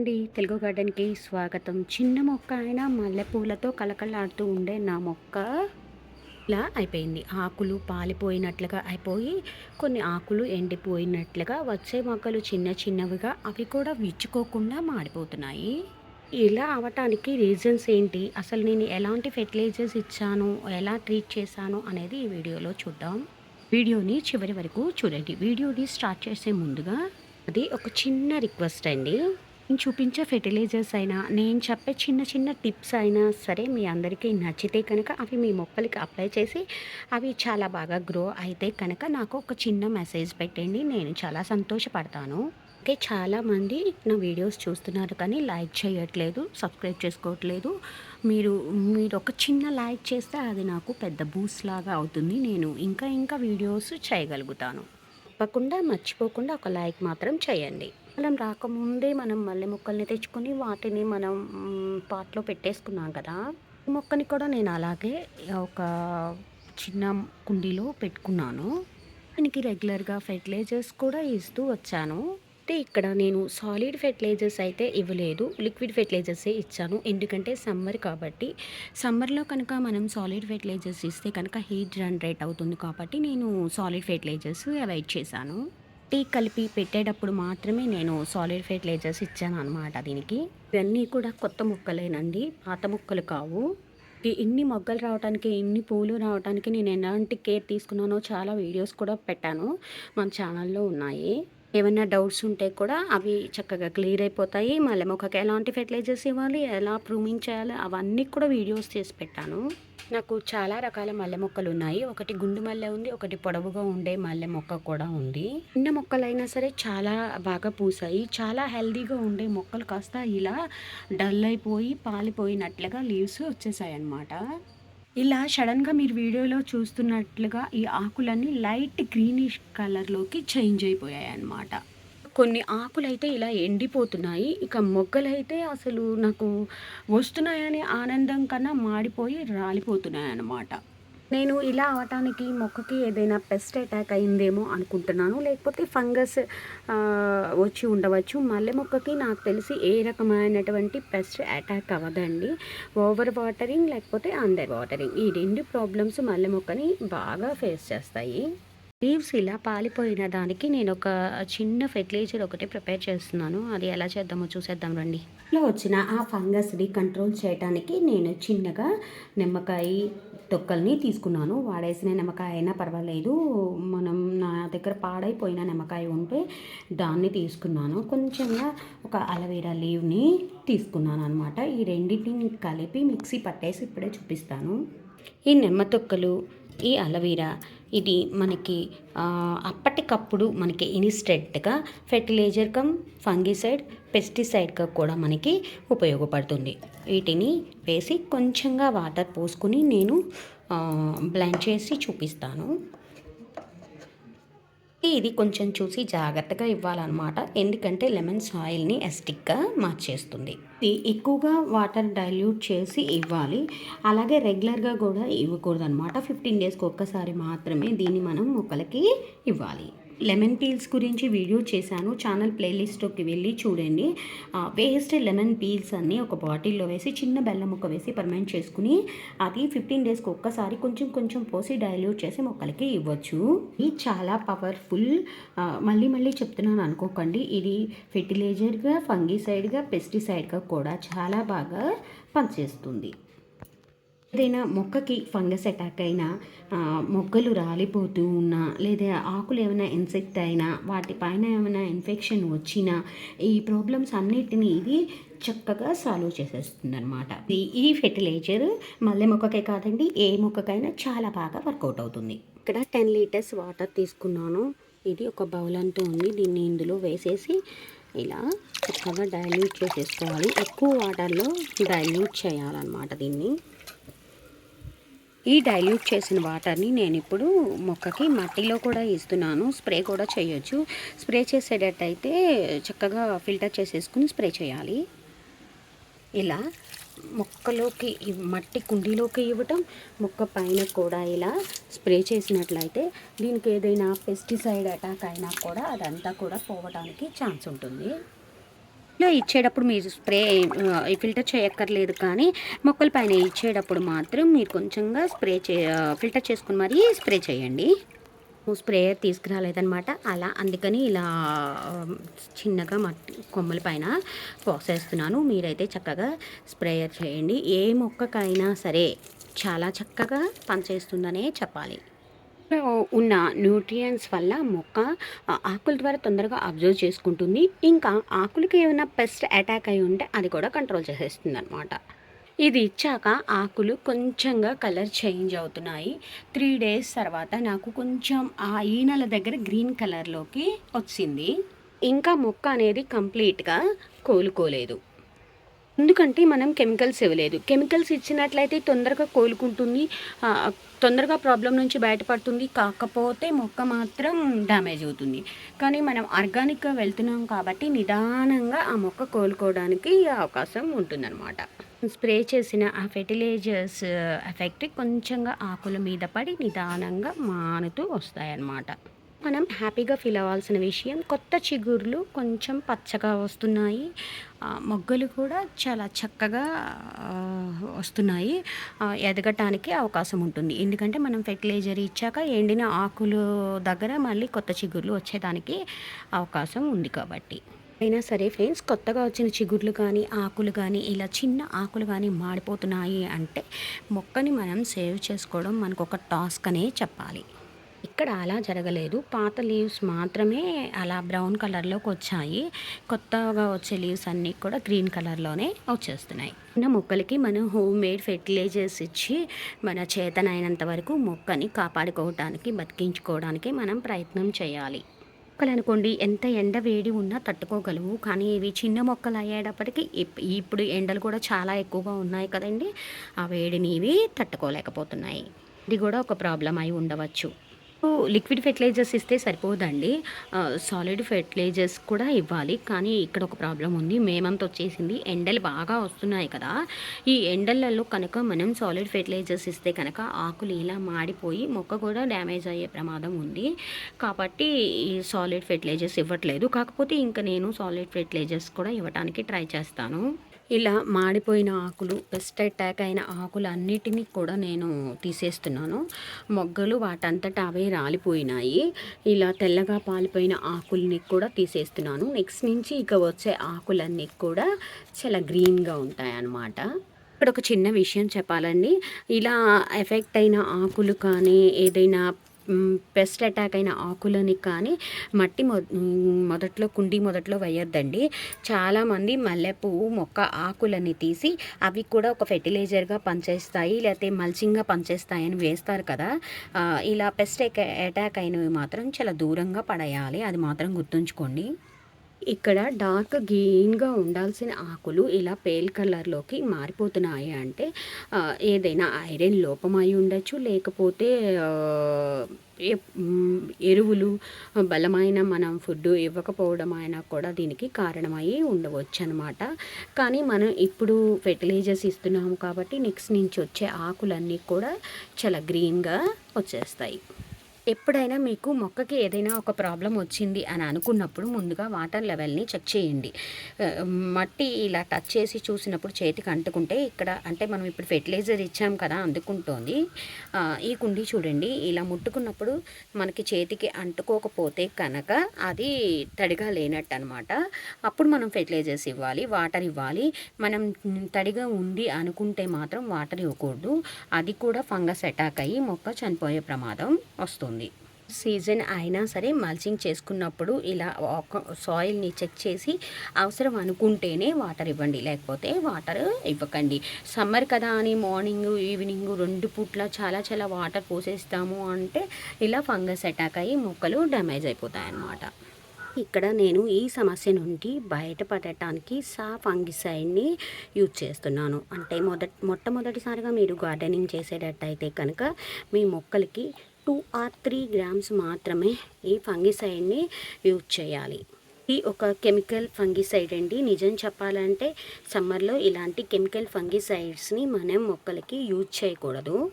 అండి. తెలుగు గార్డెన్కి స్వాగతం. చిన్న మొక్క అయినా మల్లెపూలతో కలకలాడుతూ ఉండే నా మొక్క ఇలా అయిపోయింది. ఆకులు పాలిపోయినట్లుగా అయిపోయి కొన్ని ఆకులు ఎండిపోయినట్లుగా వచ్చే మొక్కలు చిన్న చిన్నవిగా అవి కూడా విచ్చుకోకుండా మాడిపోతున్నాయి. ఇలా అవటానికి రీజన్స్ ఏంటి? అసలు నేను ఎలాంటి ఫెర్టిలైజర్స్ ఇచ్చాను? ఎలా ట్రీట్ చేశాను? అనేది ఈ వీడియోలో చూద్దాం. వీడియోని చివరి వరకు చూడండి. వీడియోని స్టార్ట్ చేసే ముందుగా అది ఒక చిన్న రిక్వెస్ట్ అండి. నేను చూపించే ఫెర్టిలైజర్స్ అయినా నేను చెప్పే చిన్న చిన్న టిప్స్ అయినా సరే మీ అందరికీ నచ్చితే కనుక అవి మీ మొక్కలకి అప్లై చేసి అవి చాలా బాగా గ్రో అయితే కనుక నాకు ఒక చిన్న మెసేజ్ పెట్టండి. నేను చాలా సంతోషపడతాను. ఓకే చాలామంది నా వీడియోస్ చూస్తున్నారు కానీ లైక్ చేయట్లేదు సబ్స్క్రైబ్ చేసుకోవట్లేదు. మీరు మీరు ఒక చిన్న లైక్ చేస్తే అది నాకు పెద్ద బూస్ట్ లాగా అవుతుంది. నేను ఇంకా ఇంకా వీడియోస్ చేయగలుగుతాను. తప్పకుండా మర్చిపోకుండా ఒక లైక్ మాత్రం చేయండి. మనం రాకముందే మనం మల్లె మొక్కల్ని తెచ్చుకొని వాటిని మనం పాట్లో పెట్టేసుకున్నాం కదా. మొక్కని కూడా నేను అలాగే ఒక చిన్న కుండీలో పెట్టుకున్నాను. దానికి రెగ్యులర్గా ఫెర్టిలైజర్స్ కూడా ఇస్తూ వచ్చాను. అయితే ఇక్కడ నేను సాలిడ్ ఫెర్టిలైజర్స్ అయితే ఇవ్వలేదు. లిక్విడ్ ఫెర్టిలైజర్సే ఇచ్చాను. ఎందుకంటే సమ్మర్ కాబట్టి. సమ్మర్లో కనుక మనం సాలిడ్ ఫెర్టిలైజర్స్ ఇస్తే కనుక హీట్ జనరేట్ అవుతుంది కాబట్టి నేను సాలిడ్ ఫెర్టిలైజర్స్ అవాయిడ్ చేశాను. టీ కలిపి పెట్టేటప్పుడు మాత్రమే నేను సాలిడ్ ఫెర్టిలైజర్స్ ఇచ్చాను అనమాట దీనికి. ఇవన్నీ కూడా కొత్త మొక్కలేనండి పాత మొక్కలు కావు. ఇన్ని మొగ్గలు రావడానికి ఇన్ని పూలు రావడానికి నేను ఎలాంటి కేర్ తీసుకున్నానో చాలా వీడియోస్ కూడా పెట్టాను మన ఛానల్లో ఉన్నాయి. ఏమైనా డౌట్స్ ఉంటే కూడా అవి చక్కగా క్లియర్ అయిపోతాయి. మళ్ళీ మొక్కకి ఎలాంటి ఫెర్టిలైజర్స్ ఇవ్వాలి ఎలా ప్రూమింగ్ చేయాలి అవన్నీ కూడా వీడియోస్ చేసి పెట్టాను. నాకు చాలా రకాల మల్లె మొక్కలు ఉన్నాయి ఒకటి గుండు మల్లె ఉంది ఒకటి పొడవుగా ఉండే మల్లె మొక్క కూడా ఉంది. చిన్న మొక్కలైనా సరే చాలా బాగా పూసాయి. చాలా హెల్దీగా ఉండే మొక్కలు కాస్త ఇలా డల్ అయిపోయి పాలిపోయినట్లుగా లీవ్స్ వచ్చేసాయి అన్నమాట ఇలా సడన్గా మీరు వీడియోలో చూస్తున్నట్లుగా ఈ ఆకులన్నీ లైట్ గ్రీనిష్ కలర్లోకి చేంజ్ అయిపోయాయి అన్నమాట కొన్ని ఆకులైతే ఇలా ఎండిపోతున్నాయి. ఇక మొగ్గలైతే అసలు నాకు వస్తున్నాయని ఆనందం కన్నా మాడిపోయి రాలిపోతున్నాయి అన్నమాట నేను ఇలా అవటానికి మొక్కకి ఏదైనా పెస్ట్ అటాక్ అయిందేమో అనుకుంటున్నాను. లేకపోతే ఫంగస్ వచ్చి ఉండవచ్చు. మల్లె మొక్కకి నాకు తెలిసి ఏ రకమైనటువంటి పెస్ట్ అటాక్ అవ్వదండి. ఓవర్ వాటరింగ్ లేకపోతే అండర్ వాటరింగ్. ఈ రెండు ప్రాబ్లమ్స్ మల్లె మొక్కని బాగా ఫేస్ చేస్తాయి. లీవ్స్ ఇలా పాలిపోయిన దానికి నేను ఒక చిన్న ఫెర్టిలైజర్ ఒకటి ప్రిపేర్ చేస్తున్నాను. అది ఎలా చేద్దామో చూసేద్దాం రండి. ఇలా వచ్చిన ఆ ఫంగస్ని కంట్రోల్ చేయడానికి నేను చిన్నగా నిమ్మకాయ తొక్కల్ని తీసుకున్నాను. వాడేసిన నిమ్మకాయ అయినా పర్వాలేదు. మనం నా దగ్గర పాడైపోయిన నిమ్మకాయ ఉంటే దాన్ని తీసుకున్నాను. కొంచెంగా ఒక అలవేరా లీవ్ని తీసుకున్నాను అనమాట ఈ రెండింటిని కలిపి మిక్సీ పట్టేసి ఇప్పుడే చూపిస్తాను. ఈ నిమ్మ తొక్కలు ఈ అలవీరా ఇది మనకి అప్పటికప్పుడు మనకి ఇన్స్టెంట్గా ఫెర్టిలైజర్ కమ్ ఫంగిసైడ్ పెస్టిసైడ్గా కూడా మనకి ఉపయోగపడుతుంది. వీటిని వేసి కొంచెంగా వాటర్ పోసుకుని నేను బ్లెండ్ చేసి చూపిస్తాను. ఇది కొంచెం చూసి జాగ్రత్తగా ఇవ్వాలన్నమాట. ఎందుకంటే లెమన్ సాయిల్ని ఎస్టిక్గా మార్చేస్తుంది. ఇది ఎక్కువగా వాటర్ డైల్యూట్ చేసి ఇవ్వాలి. అలాగే రెగ్యులర్గా కూడా ఇవ్వకూడదు అనమాట ఫిఫ్టీన్ డేస్కి ఒక్కసారి మాత్రమే దీన్ని మనం మొక్కలకి ఇవ్వాలి. లెమన్ పీల్స్ గురించి వీడియో చేశాను. ఛానల్ ప్లేలిస్ట్లోకి వెళ్ళి చూడండి. వేస్ట్ లెమన్ పీల్స్ అన్ని ఒక బాటిల్లో వేసి చిన్న బెల్లం ముక్క వేసి పర్మనెంట్ చేసుకుని అది ఫిఫ్టీన్ డేస్కి ఒక్కసారి కొంచెం కొంచెం పోసి డైల్యూట్ చేసి మొక్కలకి ఇవ్వచ్చు. ఇది చాలా పవర్ఫుల్ మళ్ళీ మళ్ళీ చెప్తున్నాను అనుకోకండి. ఇది ఫెర్టిలైజర్గా ఫంగిసైడ్గా పెస్టిసైడ్గా కూడా చాలా బాగా పనిచేస్తుంది. ఏదైనా మొక్కకి ఫంగస్ అటాక్ అయినా మొగ్గలు రాలిపోతూ ఉన్నా లేదా ఆకులు ఏమైనా ఇన్సెక్ట్ అయినా వాటిపైన ఏమైనా ఇన్ఫెక్షన్ వచ్చినా ఈ ప్రాబ్లమ్స్ అన్నిటినీ ఇది చక్కగా సాల్వ్ చేసేస్తుంది అనమాట ఈ ఫెర్టిలైజర్ మల్లె మొక్కకే కాదండి ఏ మొక్కకైనా చాలా బాగా వర్కౌట్ అవుతుంది. ఇక్కడ టెన్ లీటర్స్ వాటర్ తీసుకున్నాను. ఇది ఒక బౌల్ అంతా ఉంది. దీన్ని ఇందులో వేసేసి ఇలా చక్కగా డైల్యూట్ చేసేసుకోవాలి. ఎక్కువ వాటర్లో డైల్యూట్ చేయాలన్నమాట దీన్ని. ఈ డైల్యూట్ చేసిన వాటర్ని నేను ఇప్పుడు మొక్కకి మట్టిలో కూడా ఇస్తున్నాను. స్ప్రే కూడా చేయొచ్చు. స్ప్రే చేసేటట్టయితే చక్కగా ఫిల్టర్ చేసేసుకుని స్ప్రే చేయాలి. ఇలా మొక్కలోకి మట్టి కుండీలోకి ఇవ్వటం మొక్క పైన కూడా ఇలా స్ప్రే చేసినట్లయితే దీనికి ఏదైనా పెస్టిసైడ్ అటాక్ అయినా కూడా అదంతా కూడా పోవడానికి ఛాన్స్ ఉంటుంది. లో ఇచ్చేటప్పుడు మీరు స్ప్రే ఫిల్టర్ చేయక్కర్లేదు కానీ మొక్కల పైన ఇచ్చేటప్పుడు మాత్రం మీరు కొంచెంగా స్ప్రే చే ఫిల్టర్ చేసుకుని మరీ స్ప్రే చేయండి. స్ప్రేయర్ తీసుకురాలేదనమాట అలా అందుకని ఇలా చిన్నగా మట్టి కొమ్మల పైన పోసేస్తున్నాను. మీరైతే చక్కగా స్ప్రేయర్ చేయండి. ఏ మొక్కకైనా సరే చాలా చక్కగా పనిచేస్తుందనే చెప్పాలి. ఉన్న న్యూట్రియన్స్ వల్ల మొక్క ఆకుల ద్వారా తొందరగా అబ్జర్వ్ చేసుకుంటుంది. ఇంకా ఆకులకి ఏమైనా పెస్ట్ అటాక్ అయి ఉంటే అది కూడా కంట్రోల్ చేసేస్తుంది అనమాట ఇది ఇచ్చాక ఆకులు కొంచెంగా కలర్ చేంజ్ అవుతున్నాయి. త్రీ డేస్ తర్వాత నాకు కొంచెం ఆ ఈనల దగ్గర గ్రీన్ కలర్లోకి వచ్చింది. ఇంకా మొక్క అనేది కంప్లీట్గా కోలుకోలేదు. ఎందుకంటే మనం కెమికల్స్ ఇవ్వలేదు. కెమికల్స్ ఇచ్చినట్లయితే తొందరగా కోలుకుంటుంది. తొందరగా ప్రాబ్లం నుంచి బయటపడుతుంది. కాకపోతే మొక్క మాత్రం డ్యామేజ్ అవుతుంది. కానీ మనం ఆర్గానిక్గా వెళ్తున్నాం కాబట్టి నిదానంగా ఆ మొక్క కోలుకోవడానికి అవకాశం ఉంటుందన్నమాట. స్ప్రే చేసిన ఆ ఫెర్టిలైజర్స్ ఎఫెక్ట్ కొంచెంగా ఆకుల మీద పడి నిదానంగా మానుతూ వస్తాయన్నమాట. మనం హ్యాపీగా ఫీల్ అవ్వాల్సిన విషయం కొత్త చిగుర్లు కొంచెం పచ్చగా వస్తున్నాయి. మొగ్గలు కూడా చాలా చక్కగా వస్తున్నాయి. ఎదగటానికి అవకాశం ఉంటుంది. ఎందుకంటే మనం ఫెర్టిలైజర్ ఇచ్చాక ఎండిన ఆకులు దగ్గర మళ్ళీ కొత్త చిగుర్లు వచ్చేదానికి అవకాశం ఉంది కాబట్టి. అయినా సరే ఫ్రెండ్స్ కొత్తగా వచ్చిన చిగుర్లు కానీ ఆకులు కానీ ఇలా చిన్న ఆకులు కానీ మాడిపోతున్నాయి అంటే మొక్కని మనం సేవ్ చేసుకోవడం మనకు ఒక టాస్క్ అనే చెప్పాలి. ఇక్కడ అలా జరగలేదు. పాత లీవ్స్ మాత్రమే అలా బ్రౌన్ కలర్లోకి వచ్చాయి. కొత్తగా వచ్చే లీవ్స్ అన్నీ కూడా గ్రీన్ కలర్లోనే వచ్చేస్తున్నాయి. చిన్న మొక్కలకి మనం హోమ్ మేడ్ ఫెర్టిలైజర్స్ ఇచ్చి మన చేతనైనంత వరకు మొక్కని కాపాడుకోవడానికి బతికించుకోవడానికి మనం ప్రయత్నం చేయాలి. మొక్కలు అనుకోండి ఎంత ఎండ వేడి ఉన్నా తట్టుకోగలవు. కానీ ఇవి చిన్న మొక్కలు అయ్యేటప్పటికి ఇప్- ఇప్పుడు ఎండలు కూడా చాలా ఎక్కువగా ఉన్నాయి కదండి. ఆ వేడిని ఇవి తట్టుకోలేకపోతున్నాయి. ఇది కూడా ఒక ప్రాబ్లం అయి ఉండవచ్చు. లిక్విడ్ ఫెర్టిలైజర్స్ ఇస్తే సరిపోదండి. సాలిడ్ ఫెర్టిలైజర్స్ కూడా ఇవ్వాలి. కానీ ఇక్కడ ఒక ప్రాబ్లం ఉంది. మేమంతా వచ్చేసింది ఎండలు బాగా వస్తున్నాయి కదా. ఈ ఎండలలో కనుక మనం సాలిడ్ ఫెర్టిలైజర్స్ ఇస్తే కనుక ఆకులు ఇలా మాడిపోయి మొక్క కూడా డ్యామేజ్ అయ్యే ప్రమాదం ఉంది. కాబట్టి ఈ సాలిడ్ ఫెర్టిలైజర్స్ ఇవ్వట్లేదు. కాకపోతే ఇంకా నేను సాలిడ్ ఫెర్టిలైజర్స్ కూడా ఇవ్వడానికి ట్రై చేస్తాను. ఇలా మాడిపోయిన ఆకులు పెస్ట్ అటాక్ అయిన ఆకులు అన్నిటినీ కూడా నేను తీసేస్తున్నాను. మొగ్గలు వాటంతట అవే రాలిపోయినాయి. ఇలా తెల్లగా పాలిపోయిన ఆకుల్ని కూడా తీసేస్తున్నాను. నెక్స్ట్ నుంచి ఇక వచ్చే ఆకులన్నీ కూడా చాలా గ్రీన్గా ఉంటాయి అన్నమాట ఇక్కడ ఒక చిన్న విషయం చెప్పాలండి. ఇలా ఎఫెక్ట్ అయిన ఆకులు కానీ ఏదైనా పెస్ట్ అటాక్ అయిన ఆకులని కానీ మట్టి మొ మొదట్లో కుండి మొదట్లో వేయొద్దండి. చాలామంది మల్లెపువ్వు మొక్క ఆకులని తీసి అవి కూడా ఒక ఫెర్టిలైజర్గా పనిచేస్తాయి లేకపోతే మల్చింగ్గా పనిచేస్తాయని వేస్తారు కదా. ఇలా పెస్ట్ అటాక్ అయినవి మాత్రం చాలా దూరంగా పడేయాలి. అది మాత్రం గుర్తుంచుకోండి. ఇక్కడ డార్క్ గ్రీన్గా ఉండాల్సిన ఆకులు ఇలా పేల్ కలర్లోకి మారిపోతున్నాయి అంటే ఏదైనా ఐరన్ లోపమై ఉండొచ్చు లేకపోతే ఎరువులు బలమైన మనం ఫుడ్ ఇవ్వకపోవడం అయినా కూడా దీనికి కారణమై ఉండవచ్చు అనమాట కానీ మనం ఇప్పుడు ఫెర్టిలైజర్స్ ఇస్తున్నాము కాబట్టి నెక్స్ట్ నుంచి వచ్చే ఆకులన్నీ కూడా చాలా గ్రీన్గా వచ్చేస్తాయి. ఎప్పుడైనా మీకు మొక్కకి ఏదైనా ఒక ప్రాబ్లం వచ్చింది అని అనుకున్నప్పుడు ముందుగా వాటర్ లెవెల్ని చెక్ చేయండి. మట్టి ఇలా టచ్ చేసి చూసినప్పుడు చేతికి అంటుకుంటే ఇక్కడ అంటే మనం ఇప్పుడు ఫెర్టిలైజర్ ఇచ్చాం కదా అందుకుంటోంది. ఈ కుండీ చూడండి. ఇలా ముట్టుకున్నప్పుడు మనకి చేతికి అంటుకోకపోతే కనుక అది తడిగా లేనట్టు అనమాట అప్పుడు మనం ఫెర్టిలైజర్స్ ఇవ్వాలి వాటర్ ఇవ్వాలి. మనం తడిగా ఉంది అనుకుంటే మాత్రం వాటర్ ఇవ్వకూడదు. అది కూడా ఫంగస్ అటాక్ అయ్యి మొక్క చనిపోయే ప్రమాదం వస్తుంది. సీజన్ అయినా సరే మల్చింగ్ చేసుకున్నప్పుడు ఇలా సాయిల్ని చెక్ చేసి అవసరం అనుకుంటేనే వాటర్ ఇవ్వండి లేకపోతే వాటర్ ఇవ్వకండి. సమ్మర్ కదా అని మార్నింగ్ ఈవినింగ్ రెండు పూట్ల చాలా చాలా వాటర్ పోసేస్తాము అంటే ఇలా ఫంగస్ అటాక్ అయ్యి మొక్కలు డ్యామేజ్ అయిపోతాయి అన్నమాట ఇక్కడ నేను ఈ సమస్య నుండి బయటపడటానికి సా ఫంగిసైడ్ని యూజ్ చేస్తున్నాను. అంటే మొదట మొట్టమొదటిసారిగా మీరు గార్డెనింగ్ చేసేటట్టయితే కనుక మీ మొక్కలకి టూ ఆర్ త్రీ గ్రామ్స్ మాత్రమే ఈ ఫంగిసైడ్ని యూజ్ చేయాలి. ఇది ఒక కెమికల్ ఫంగిసైడ్ అండి. నిజం చెప్పాలంటే సమ్మర్లో ఇలాంటి కెమికల్ ఫంగిసైడ్స్ని మనం మొక్కలకి యూజ్ చేయకూడదు.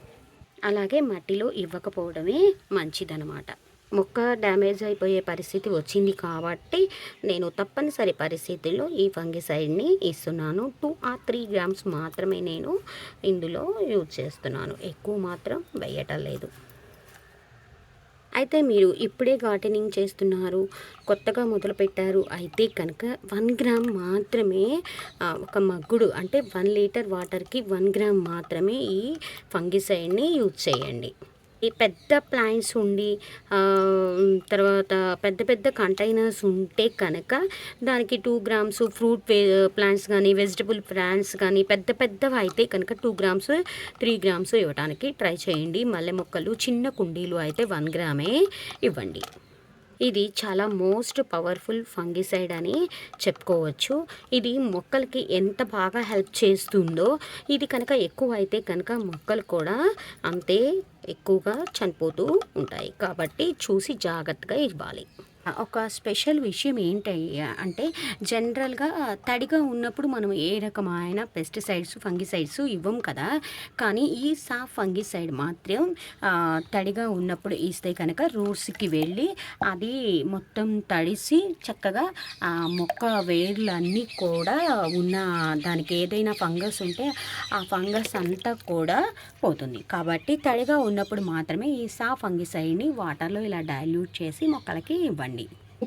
అలాగే మట్టిలో ఇవ్వకపోవడమే మంచిదనమాట. మొక్క డ్యామేజ్ అయిపోయే పరిస్థితి వచ్చింది కాబట్టి నేను తప్పనిసరి పరిస్థితుల్లో ఈ ఫంగిసైడ్ని ఇస్తున్నాను. టూ ఆర్ త్రీ గ్రామ్స్ మాత్రమే నేను ఇందులో యూజ్ చేస్తున్నాను. ఎక్కువ మాత్రం వేయటం లేదు. అయితే మీరు ఇప్పుడే గార్డెనింగ్ చేస్తున్నారు కొత్తగా మొదలుపెట్టారు. అయితే కనుక వన్ గ్రామ్ మాత్రమే ఒక మగ్గుడు అంటే వన్ లీటర్ వాటర్కి వన్ గ్రామ్ మాత్రమే ఈ ఫంగిసైడ్ని యూజ్ చేయండి. ఈ పెద్ద ప్లాంట్స్ ఉండి తర్వాత పెద్ద పెద్ద కంటైనర్స్ ఉంటే కనుక దానికి టూ గ్రామ్స్ ఫ్రూట్ ప్లాంట్స్ కానీ వెజిటబుల్ ప్లాంట్స్ కానీ పెద్ద పెద్దవి అయితే కనుక టూ గ్రామ్స్ త్రీ గ్రామ్స్ ఇవ్వడానికి ట్రై చేయండి. మల్లె మొక్కలు చిన్న కుండీలు అయితే వన్ గ్రామే ఇవ్వండి. ఇది చాలా మోస్ట్ పవర్ఫుల్ ఫంగిసైడ్ అని చెప్పుకోవచ్చు. ఇది మొక్కలకి ఎంత బాగా హెల్ప్ చేస్తుందో ఇది కనుక ఎక్కువ అయితే కనుక మొక్కలు కూడా అంతే ఎక్కువగా చనిపోతూ ఉంటాయి. కాబట్టి చూసి జాగ్రత్తగా ఇవ్వాలి. ఒక స్పెషల్ విషయం ఏంటి అంటే జనరల్గా తడిగా ఉన్నప్పుడు మనం ఏ రకమైన పెస్టిసైడ్స్ ఫంగిసైడ్స్ ఇవ్వం కదా. కానీ ఈ సాఫ్ ఫంగిసైడ్ మాత్రం తడిగా ఉన్నప్పుడు ఇస్తే కనుక రూట్స్కి వెళ్ళి అది మొత్తం తడిసి చక్కగా మొక్క వేర్లన్నీ కూడా ఉన్న దానికి ఏదైనా ఫంగస్ ఉంటే ఆ ఫంగస్ అంతా కూడా పోతుంది. కాబట్టి తడిగా ఉన్నప్పుడు మాత్రమే ఈ సా ఫంగిసైడ్ని వాటర్లో ఇలా డైల్యూట్ చేసి మొక్కలకి ఇవ్వండి.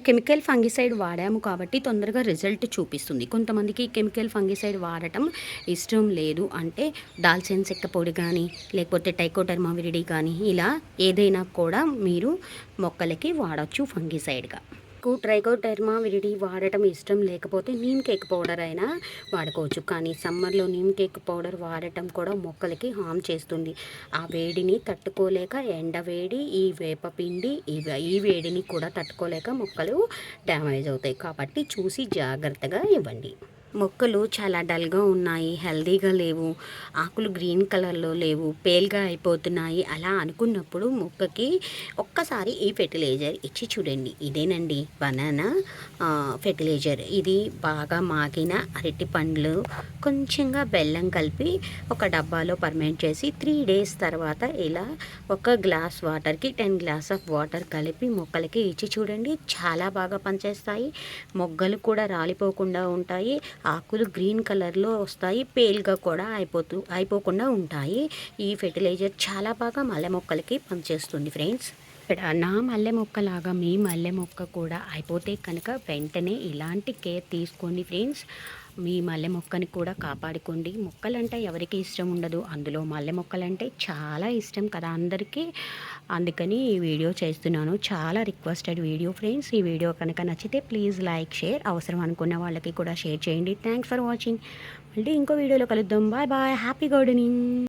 కెమికల్ ఫంగిసైడ్ వాడాము కాబట్టి తొందరగా రిజల్ట్ చూపిస్తుంది. కొంతమందికి కెమికల్ ఫంగిసైడ్ వాడటం ఇష్టం లేదు. అంటే దాల్చిన చెక్క పొడి కానీ లేకపోతే టైకోటర్మా విరిడి కానీ ఇలా ఏదైనా కూడా మీరు మొక్కలకి వాడచ్చు ఫంగిసైడ్గా. మీకు ట్రైకోడెర్మా విరిడి వాడటం ఇష్టం లేకపోతే నీమ్ కేక్ పౌడర్ అయినా వాడుకోవచ్చు. కానీ సమ్మర్లో నీమ్ కేక్ పౌడర్ వాడటం కూడా మొక్కలకి హామ్ చేస్తుంది. ఆ వేడిని తట్టుకోలేక ఎండ వేడి ఈ వేపపిండి పిండి ఈ వేడిని కూడా తట్టుకోలేక మొక్కలు డ్యామేజ్ అవుతాయి. కాబట్టి చూసి జాగ్రత్తగా ఇవ్వండి. మొక్కలు చాలా డల్గా ఉన్నాయి హెల్దీగా లేవు ఆకులు గ్రీన్ కలర్లో లేవు పేల్గా అయిపోతున్నాయి అలా అనుకున్నప్పుడు మొక్కకి ఒక్కసారి ఈ ఫెర్టిలైజర్ ఇచ్చి చూడండి. ఇదేనండి బనానా ఫెర్టిలైజర్. ఇది బాగా మాగిన అరటి పండ్లు కొంచెంగా బెల్లం కలిపి ఒక డబ్బాలో పర్మెంట్ చేసి త్రీ డేస్ తర్వాత ఇలా ఒక గ్లాస్ వాటర్కి టెన్ గ్లాస్ ఆఫ్ వాటర్ కలిపి మొక్కలకి ఇచ్చి చూడండి. చాలా బాగా పనిచేస్తాయి. మొగ్గలు కూడా రాలిపోకుండా ఉంటాయి. ఆకులు గ్రీన్ కలర్లో వస్తాయి పేల్గా కూడా అయిపోతూ అయిపోకుండా ఉంటాయి. ఈ ఫెర్టిలైజర్ చాలా బాగా మల్లె మొక్కలకి పనిచేస్తుంది ఫ్రెండ్స్. ఇక్కడ నా మల్లె మొక్కలాగా మీ మల్లె మొక్క కూడా అయిపోతే కనుక వెంటనే ఇలాంటి కేర్ తీసుకోండి ఫ్రెండ్స్. మీ మల్లె మొక్కని కూడా కాపాడుకోండి. మొక్కలంటే ఎవరికి ఇష్టం ఉండదు. అందులో మల్లె మొక్కలంటే చాలా ఇష్టం కదా అందరికీ. అందుకని ఈ వీడియో చేస్తున్నాను. చాలా రిక్వెస్టెడ్ వీడియో ఫ్రెండ్స్. ఈ వీడియో కనుక నచ్చితే ప్లీజ్ లైక్ షేర్ అవసరం అనుకున్న వాళ్ళకి కూడా షేర్ చేయండి. థ్యాంక్స్ ఫర్ వాచింగ్ మళ్ళీ ఇంకో వీడియోలో కలుద్దాం. Bye bye happy gardening